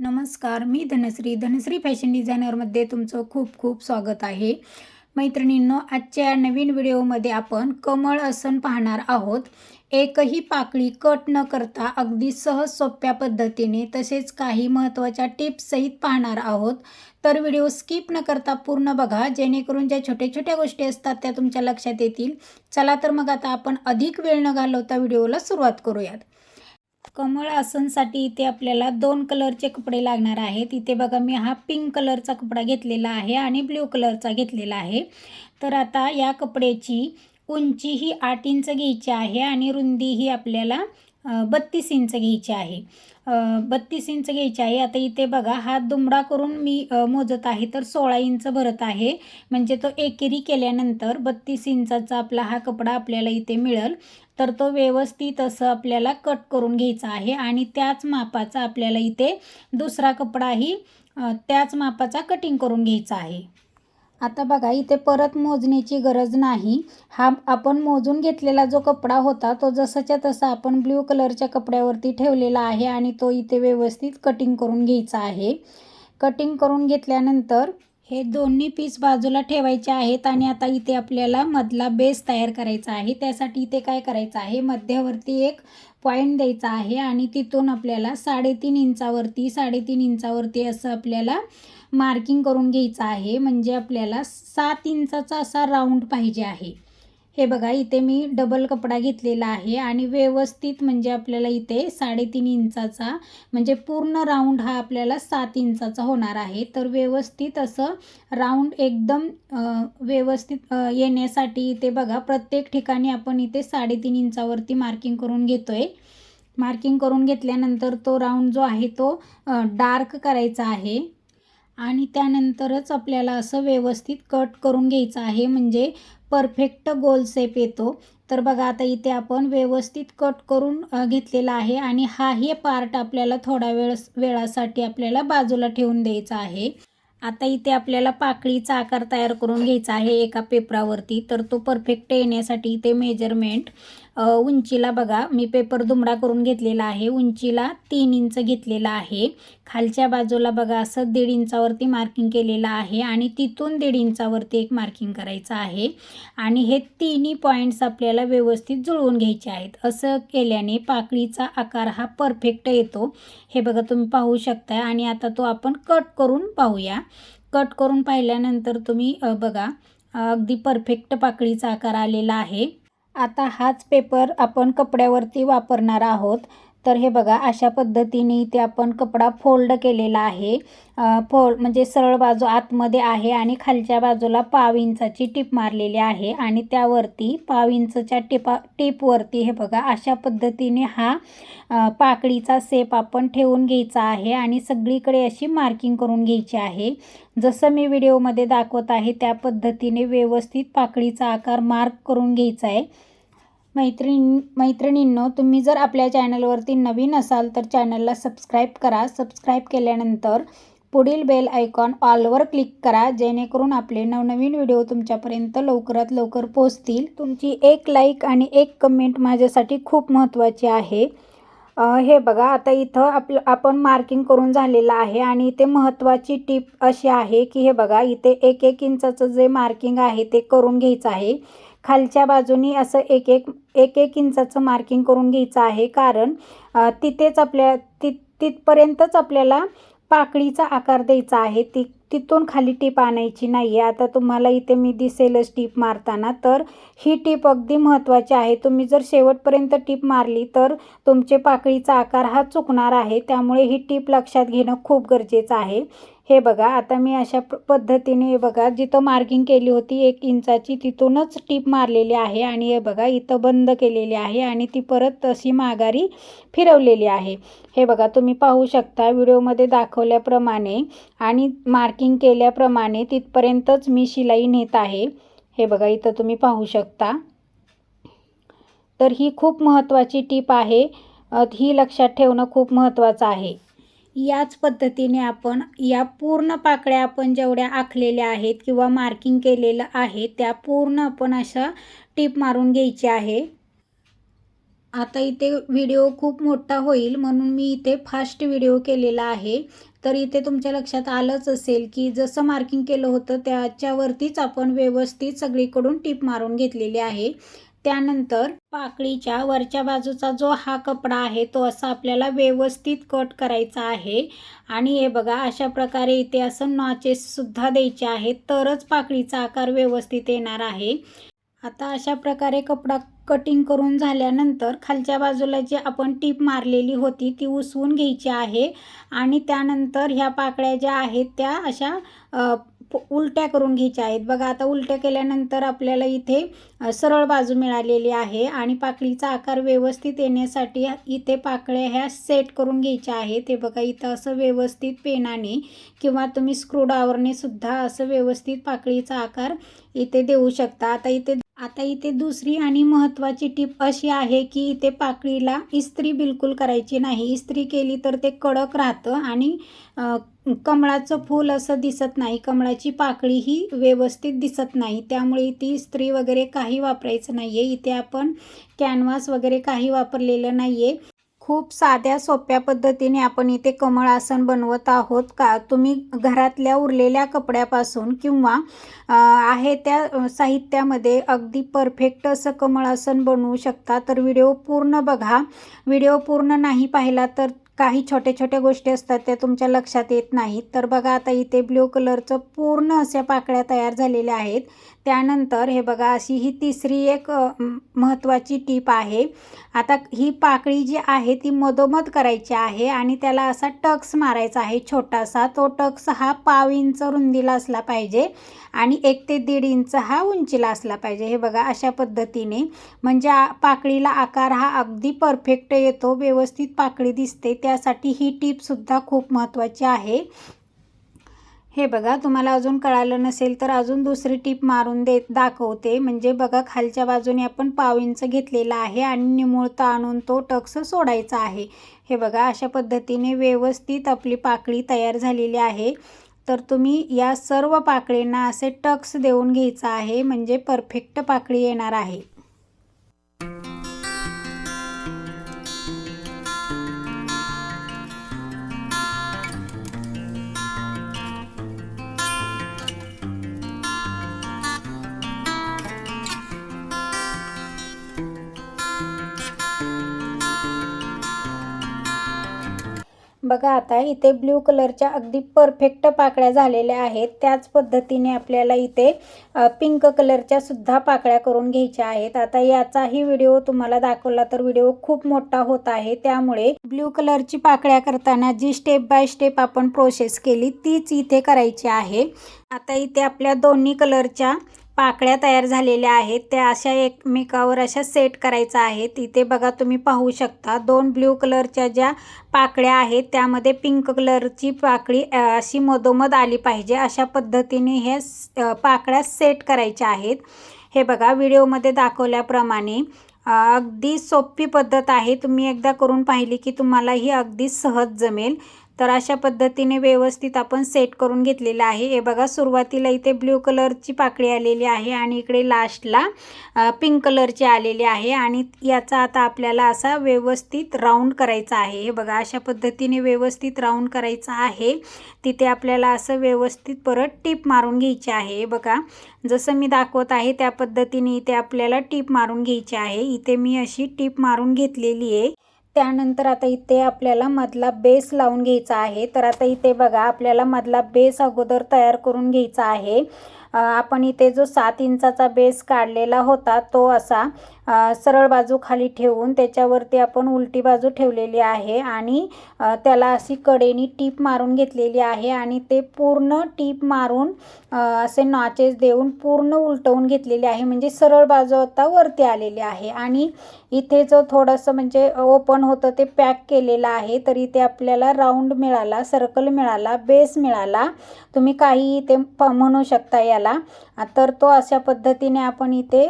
नमस्कार मी धनश्री. धनश्री फॅशन डिझायनरमध्ये तुमचं खूप खूप स्वागत आहे. मैत्रिणींनो आजच्या नवीन व्हिडिओमध्ये आपण कमळ आसन पाहणार आहोत. एकही पाकळी कट न करता अगदी सहज सोप्या पद्धतीने तसेच काही महत्त्वाच्या टिप्ससहित पाहणार आहोत. तर व्हिडिओ स्किप न करता पूर्ण बघा जेणेकरून ज्या छोट्या छोट्या गोष्टी असतात त्या तुमच्या लक्षात येतील. चला तर मग आता आपण अधिक वेळ न घालवता व्हिडिओला सुरुवात करूयात. कमळ आसनसाठी इथे आपल्याला दोन कलरचे कपडे लागणार आहेत. इथे बघा मी हा पिंक कलरचा कपडा घेतलेला आहे आणि ब्ल्यू कलरचा घेतलेला आहे. तर आता या कपड्याची उंची ही आठ इंच घ्यायची आहे आणि रुंदी ही आपल्याला बत्तीस इंच घ्यायची आहे. बत्तीस इंच घ्यायची आहे. आता इथे बघा हा दुमडा करून मी मोजत आहे तर सोळा इंच भरत आहे. म्हणजे तो एकेरी केल्यानंतर बत्तीस इंचाचा आपला हा कपडा आपल्याला इथे मिळेल. तर तो व्यवस्थित असं आपल्याला कट करून घ्यायचा आहे आणि त्याच मापाचा आपल्याला इथे दुसरा कपडाही त्याच मापाचा कटिंग करून घ्यायचा आहे. आता बघा इथे परत मोजण्याची गरज नाही. हा आपण मोजून घेतलेला जो कपडा होता तो जसाच्या तसा आपण ब्ल्यू कलरच्या कपड्यावरती ठेवलेला आहे आणि तो इथे व्यवस्थित कटिंग करून घ्यायचा आहे. कटिंग करून घेतल्यानंतर हे दोन्ही पीस बाजूला ठेवायचे आहेत आणि आता इथे आपल्याला मधला बेस तयार करायचा आहे. त्यासाठी इथे काय करायचं आहे? मध्यावरती एक पॉईंट द्यायचा आहे आणि तिथून आपल्याला साडेतीन इंचावरती साडेतीन इंचावरती असं आपल्याला मार्किंग करून घ्यायचं आहे. म्हणजे आपल्याला सात इंचाचा असा राऊंड पाहिजे आहे. हे बघा इथे मी डबल कपडा घेतलेला आहे आणि व्यवस्थित म्हणजे आपल्याला इथे साडेतीन इंचाचा म्हणजे पूर्ण राऊंड हा आपल्याला सात इंचाचा होणार आहे. तर व्यवस्थित असं राऊंड एकदम व्यवस्थित येण्यासाठी इथे बघा प्रत्येक ठिकाणी आपण इथे साडेतीन इंचावरती मार्किंग करून घेतोय. मार्किंग करून घेतल्यानंतर तो राऊंड जो आहे तो डार्क करायचा आहे. आणि त्यानंतरच आपल्याला असं व्यवस्थित कट करून घ्यायचं आहे म्हणजे परफेक्ट गोल सेप येतो. तर बघा आता इथे आपण व्यवस्थित कट करून घेतलेला आहे आणि हाही पार्ट आपल्याला थोडा वेळ वेळासाठी आपल्याला बाजूला ठेवून द्यायचा आहे. आता इथे आपल्याला पाकळीचा आकार तयार करून घ्यायचा आहे एका पेपरावरती. तर तो परफेक्ट येण्यासाठी इथे मेजरमेंट उंचीला बघा मी पेपर दुमडा करून घेतलेला आहे. उंचीला तीन इंच घेतलेला आहे. खालच्या बाजूला बघा असं दीड इंचावरती मार्किंग केलेलं आहे आणि तिथून दीड इंचावरती एक मार्किंग करायचं आहे. आणि हे तिन्ही पॉईंट्स आपल्याला व्यवस्थित जुळवून घ्यायचे आहेत. असं केल्याने पाकळीचा आकार हा परफेक्ट येतो. हे बघा तुम्ही पाहू शकता आणि आता तो आपण कट करून पाहूया. कट करून पाहिल्यानंतर तुम्ही बघा अगदी परफेक्ट पाकळीचा आकार आलेला आहे. आता हाच पेपर आपण कपड्यावरती वापरणार आहोत. तर हे बघा अशा पद्धतीने इथे आपण कपडा फोल्ड केलेला आहे. फोल्ड म्हणजे सरळ बाजू आतमध्ये आहे आणि खालच्या बाजूला पाव इंचाची टीप मारलेली आहे आणि त्यावरती पाव इंचच्या टिपा टीपवरती हे बघा अशा पद्धतीने हा पाकळीचा सेप आपण ठेवून घ्यायचा आहे आणि सगळीकडे अशी मार्किंग करून घ्यायची आहे. जसं मी व्हिडिओमध्ये दाखवत आहे त्या पद्धतीने व्यवस्थित पाकळीचा आकार मार्क करून घ्यायचा आहे. मैत्रिण मैत्रिणींनो तुम्ही जर आपल्या चॅनलवरती नवीन असाल तर चॅनलला सबस्क्राईब करा. सबस्क्राईब केल्यानंतर पुढील बेल आयकॉन ऑलवर क्लिक करा जेणेकरून आपले नवनवीन व्हिडिओ तुमच्यापर्यंत लवकरात लवकर पोहोचतील. तुमची एक लाईक आणि एक कमेंट माझ्यासाठी खूप महत्त्वाची आहे. हे बघा आता इथं आपलं आपण मार्किंग करून झालेलं आहे आणि इथे महत्त्वाची टीप अशी आहे की हे बघा इथे एक एक इंचाचं जे मार्किंग आहे ते करून घ्यायचं आहे. खालच्या बाजूनी असं एक एक एक एक इंचाचं मार्किंग करून घ्यायचं आहे. कारण तिथेच आपल्या ति तिथपर्यंतच आपल्याला पाकळीचा आकार द्यायचा आहे. ती तिथून खाली टीप आणायची नाही आहे आता तुम्हाला इथे मी दिसेलच टीप मारताना. तर ही टीप अगदी महत्त्वाची आहे. तुम्ही जर शेवटपर्यंत टीप मारली तर तुमचे पाकळीचा आकार हा चुकणार आहे. त्यामुळे ही टीप लक्षात घेणं खूप गरजेचं आहे. हे बघा आता मी अशा प पद्धतीने हे बघा जिथं मार्किंग केली होती एक इंचाची तिथूनच टीप मारलेली आहे आणि हे बघा इथं बंद केलेली आहे आणि ती परत तशी माघारी फिरवलेली आहे. हे बघा तुम्ही पाहू शकता व्हिडिओमध्ये दाखवल्याप्रमाणे आणि मार्किंग केल्याप्रमाणे तिथपर्यंतच मी शिलाई नेत आहे. हे बघा इथं तुम्ही पाहू शकता. तर ही खूप महत्त्वाची टीप आहे. ही लक्षात ठेवणं खूप महत्त्वाचं आहे. याच पद्धतीने आपण या पूर्ण पाकळ्या आपण जेवढ्या आखलेल्या आहेत किंवा मार्किंग केलेलं आहे त्या पूर्ण आपण अशा टीप मारून घ्यायची आहे. आता इथे व्हिडिओ खूप मोठा होईल म्हणून मी इथे फास्ट व्हिडिओ केलेला आहे. तर इथे तुमच्या लक्षात आलंच असेल की जसं मार्किंग केलं होतं त्याच्यावरतीच आपण व्यवस्थित सगळीकडून टीप मारून घेतलेली आहे. त्यानंतर पाकळीच्या वरच्या बाजूचा जो हा कपडा आहे तो असा आपल्याला व्यवस्थित कट करायचा आहे. आणि हे बघा अशा प्रकारे इथे असं नॉचेससुद्धा द्यायचे आहेत. तरच पाकळीचा आकार व्यवस्थित येणार आहे. आता अशा प्रकारे कपडा कटिंग करून झाल्यानंतर खालच्या बाजूला जी आपण टीप मारलेली होती ती उसवून घ्यायची आहे आणि त्यानंतर ह्या पाकळ्या ज्या आहेत त्या अशा उलट्या करून घ्यायच्या आहेत. बघा आता उलट्या केल्यानंतर आपल्याला इथे सरळ बाजू मिळालेली आहे आणि पाकळीचा आकार व्यवस्थित येण्यासाठी इथे पाकळ्या ह्या सेट करून घ्यायच्या आहेत. हे बघा इथं असं व्यवस्थित पेनाने किंवा तुम्ही स्क्रूड्रायव्हरने सुद्धा असं व्यवस्थित पाकळीचा आकार इथे देऊ शकता. आता इथे आता इथे दुसरी आणि महत्त्वाची टीप अशी आहे की इथे पाकळीला इस्त्री बिलकुल करायची नाही. इस्त्री केली तर ते कडक राहतं आणि कमळाचं फूल असं दिसत नाही. कमळाची पाकळी ही व्यवस्थित दिसत नाही. त्यामुळे ती इस्त्री वगैरे काही वापरायचं नाही आहे इथे आपण कॅनव्हास वगैरे काही वापरलेलं नाही आहे खूप साध्या सोप्या पद्धतीने आपण इथे कमळ आसन बनवत आहोत का? तुम्ही घरातल्या उरलेल्या कपड्यापासून किंवा आहे त्या साहित्यामध्ये अगदी परफेक्ट असं कमळ आसन बनवू शकता तर व्हिडिओ पूर्ण बघा. व्हिडिओ पूर्ण नाही पाहिला तर काही छोट्या छोट्या गोष्टी असतात त्या तुमच्या लक्षात येत नाहीत. तर बघा आता इथे ब्ल्यू कलरचं पूर्ण अशा पाकळ्या तयार झालेल्या आहेत. त्यानंतर हे बघा अशी ही तिसरी एक महत्त्वाची टीप आहे. आता ही पाकळी जी आहे ती मधोमध करायची आहे आणि त्याला असा टक्स मारायचा आहे छोटासा. तो टक्स हा पाव इंच रुंदीला असला पाहिजे आणि एक ते दीड इंच हा उंचीला असला पाहिजे. हे बघा अशा पद्धतीने. म्हणजे पाकळीला आकार हा अगदी परफेक्ट येतो व्यवस्थित पाकळी दिसते. त्यासाठी ही टीपसुद्धा खूप महत्त्वाची आहे. हे बघा तुम्हाला अजून कळालं नसेल तर अजून दुसरी टीप मारून दे दाखवते. म्हणजे बघा खालच्या बाजूने आपण पाव इंच घेतलेला आहे आणि निमुळता आणून तो टक्स सोडायचा आहे. हे बघा अशा पद्धतीने व्यवस्थित आपली पाकळी तयार झालेली आहे. तर तुम्ही या सर्व पाकळींना असे टक्स देऊन घ्यायचं आहे. म्हणजे परफेक्ट पाकळी येणार आहे. बघा आता इथे ब्ल्यू कलरच्या अगदी परफेक्ट पाकळ्या झालेल्या आहेत. त्याच पद्धतीने आपल्याला इथे पिंक कलरच्या सुद्धा पाकळ्या करून घ्यायच्या आहेत. आता याचाही व्हिडिओ तुम्हाला दाखवला तर व्हिडिओ खूप मोठा होत आहे. त्यामुळे ब्ल्यू कलरची पाकळ्या करताना जी स्टेप बाय स्टेप आपण प्रोसेस केली तीच इथे करायची आहे. आता इथे आपल्या दोन्ही कलरच्या पाकळ्या तयार झालेल्या आहेत. त्या अशा एकमेकावर अशा सेट करायच्या आहेत. इथे बघा तुम्ही पाहू शकता दोन ब्ल्यू कलरच्या ज्या पाकळ्या आहेत त्यामध्ये पिंक कलरची पाकळी अशी मधोमध आली पाहिजे. अशा पद्धतीने हे पाकळ्या सेट करायच्या आहेत. हे बघा व्हिडिओमध्ये दाखवल्याप्रमाणे अगदी सोपी पद्धत आहे. तुम्ही एकदा करून पाहिली की तुम्हाला ही अगदी सहज जमेल. तर अशा पद्धतीने व्यवस्थित आपण सेट करून घेतलेलं आहे. हे बघा सुरुवातीला इथे ब्ल्यू कलरची पाकळी आलेली आहे आणि इकडे लास्टला पिंक कलरची आलेली आहे आणि याचा आता आपल्याला असा व्यवस्थित राऊंड करायचा आहे. हे बघा अशा पद्धतीने व्यवस्थित राऊंड करायचा आहे. तिथे आपल्याला असं व्यवस्थित परत टीप मारून घ्यायची आहे. हे बघा जसं मी दाखवत आहे त्या पद्धतीने इथे आपल्याला टीप मारून घ्यायची आहे. इथे मी अशी टीप मारून घेतलेली आहे. त्यानंतर आता इथे आपल्याला मधला बेस लावून घ्यायचा आहे. तर आता इथे बघा आपल्याला मधला बेस अगोदर तयार करून घ्यायचा आहे. आपण इथे जो सात इंचाचा बेस काढलेला होता तो असा सरळ बाजू खाली ठेवून त्याच्यावरती आपण उलटी बाजू ठेवलेली आहे आणि त्याला अशी कडेनी टीप मारून घेतलेली आहे आणि ते पूर्ण टीप मारून असे नॉचेस देऊन पूर्ण उलटवून घेतलेले आहे. म्हणजे सरळ बाजू आता वरती आलेली आहे आणि इथे जो थोडंसं म्हणजे ओपन होतं ते पॅक केलेलं आहे. तर इथे आपल्याला राऊंड मिळाला सर्कल मिळाला बेस मिळाला. तुम्ही काही इथे म्हणू शकता याला. तर तो अशा पद्धतीने आपण इथे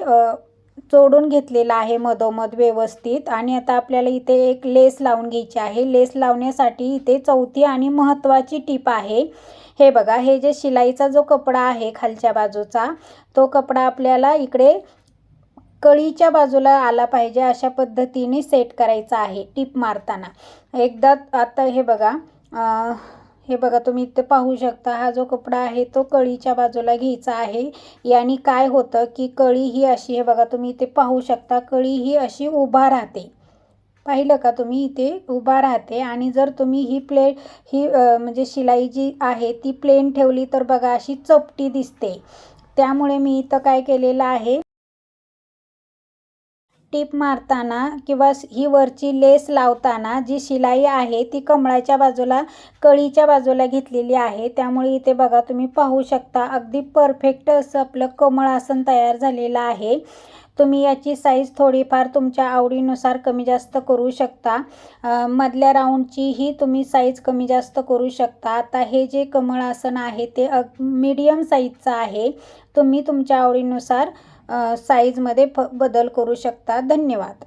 अ, जोडून घेतलेला आहे मधोमध व्यवस्थित. आणि आता आपल्याला इथे एक लेस लावून घ्यायची आहे. लेस लावण्यासाठी इथे चौथी आणि महत्त्वाची टीप आहे. हे बघा हे जे शिलाईचा जो कपडा आहे खालच्या बाजूचा तो कपडा आपल्याला इकडे कळीच्या बाजूला आला पाहिजे अशा पद्धतीने सेट करायचा आहे. टीप मारताना. एकदा आता हे बघा हे बघा तुम्ही इथे पाहू शकता हा जो कपडा आहे तो कळीच्या बाजूला घ्यायचा आहे. याने काय होतं की कळी ही अशी हे बघा तुम्ही इथे पाहू शकता कळी ही अशी उभा राहते. पाहिलं का? तुम्ही इथे उभा राहते आणि जर तुम्ही ही प्लेट ही म्हणजे शिलाई जी आहे ती प्लेन ठेवली तर बघा अशी चपटी दिसते. त्यामुळे मी इथं काय केलेलं आहे टीप मारताना किंवा ही वरची लेस लावताना जी शिलाई आहे ती कमळाच्या बाजूला कळीच्या बाजूला घेतलेली आहे. त्यामुळे इथे बघा तुम्ही पाहू शकता अगदी परफेक्ट असं आपलं कमळ आसन तयार झालेलं आहे. तुम्ही याची साईज थोडीफार तुमच्या आवडीनुसार कमी जास्त करू शकता. मधल्या राऊंडचीही तुम्ही साईज कमी जास्त करू शकता. आता हे जे कमळ आसन आहे ते अग मीडियम साईजचं आहे. तुम्ही तुमच्या आवडीनुसार साईजमध्ये फ बदल करू शकता. धन्यवाद.